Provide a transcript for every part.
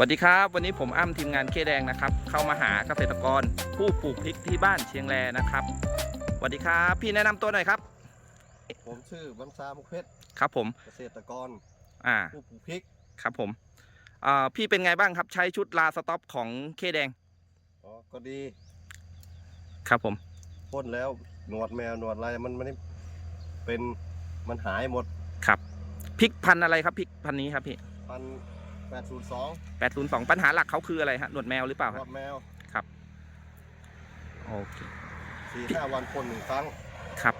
สวัสดีครับ วันนี้ผมอ้ำทีมงานเคแดงนะครับ เข้ามาหาเกษตรกรผู้ปลูกพริกที่บ้านเชียงแรนะครับสวัสดีครับ พี่แนะนำตัวหน่อยครับ ผมชื่อบัญชามุกเพชรครับผมเกษตรกรอ่าผู้ปลูกพริกครับผมอ่าพี่เป็นไงบ้างครับใช้ชุดลาสต็อปของเคแดงอ๋อก็ดี ครับผมพ่นแล้วหนวดแมวหนวดอะไรมันไม่ได้เป็นมันหายหมดครับพริกพันธุ์อะไรครับพริกพันธุ์นี้ครับพี่พัน แปดศูนย์สอง802 ปัญหาหลักเขาคืออะไรฮะหนวดแมวหรือเปล่ารคอรับดแมวโอเคสี่ห้าวันพ่นหนึ่งครั้งครับ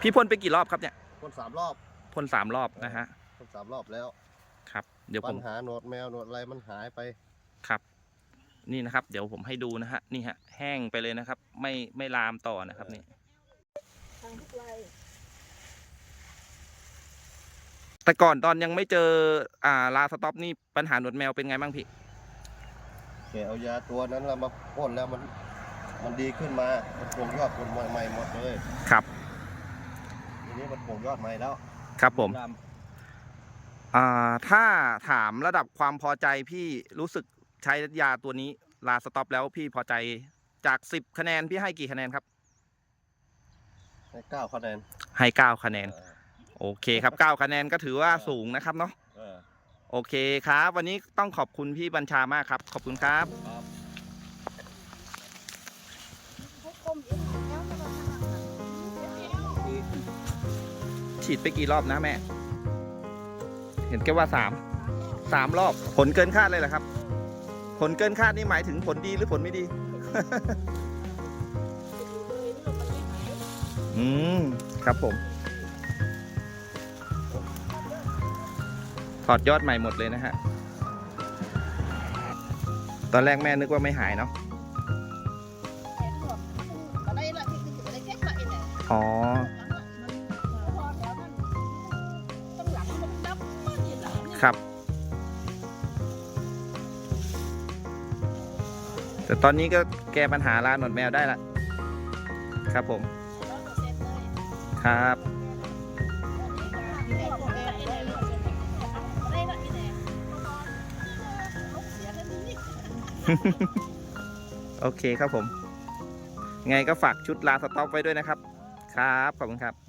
พี่พ่นไปกี่รอบครับเนี่ยพ่นสามรอบพ่นสามรอบนะฮะพ่นสามรอบแล้ว ครับ เดี๋ยวผปัญมหาหนวดแมวหนวดอะไรมันหายไปครับ นี่นะครับ เดี๋ยวผมให้ดูนะฮะนี่ฮะแห้งไปเลยนะครับ ไม่ไม่ลามต่อนะครับนี่ ทางทุกไร่ แต่ก่อนตอนยังไม่เจออ่าลาสต็อปนี่ปัญหาหนวดแมวเป็นไงบ้างพี่แกเอายาตัวนั้นเรามาพ่นแล้วมัน มันดีขึ้นมา มันโผล่ยอดคนใหม่ๆหมดเลย ครับ ทีนี้มันโผล่ยอดใหม่แล้วครับผมดอ่าถ้าถามระดับความพอใจพี่รู้สึกใช้ยาตัวนี้ลาสต็อปแล้วพี่พอใจจาก10คะแนนพี่ให้กี่คะแนนครับำให้เก้าคะแนนให้9คะแนน เออ โอเคครับ9คะแนนก็ถือว่าสูงนะครับเนาะเออโอเคครับ วันนี้ต้องขอบคุณพี่บัญชามากครับ ขอบคุณครับ ครับพวกกลมเองแล้วมันก็ทำอาหารฉีดไปกี่รอบนะแม่ เห็นแค่ว่าสามสามรอบผลเกินคาดเลยเหรอครับ ผลเกินคาดนี่หมายถึงผลดีหรือผลไม่ดี อืม ครับผม ถอดยอดใหม่หมดเลยนะฮะ ตอนแรกแม่นึกว่าไม่หายเนาะ อ๋อ ครับ แต่ตอนนี้ก็แก้ปัญหาลาหนวดแมวได้ละ ครับผม ครับ โอเคครับผม ไงก็ฝากชุดลาสต็อกไว้ด้วยนะครับ ครับ ขอบคุณครับ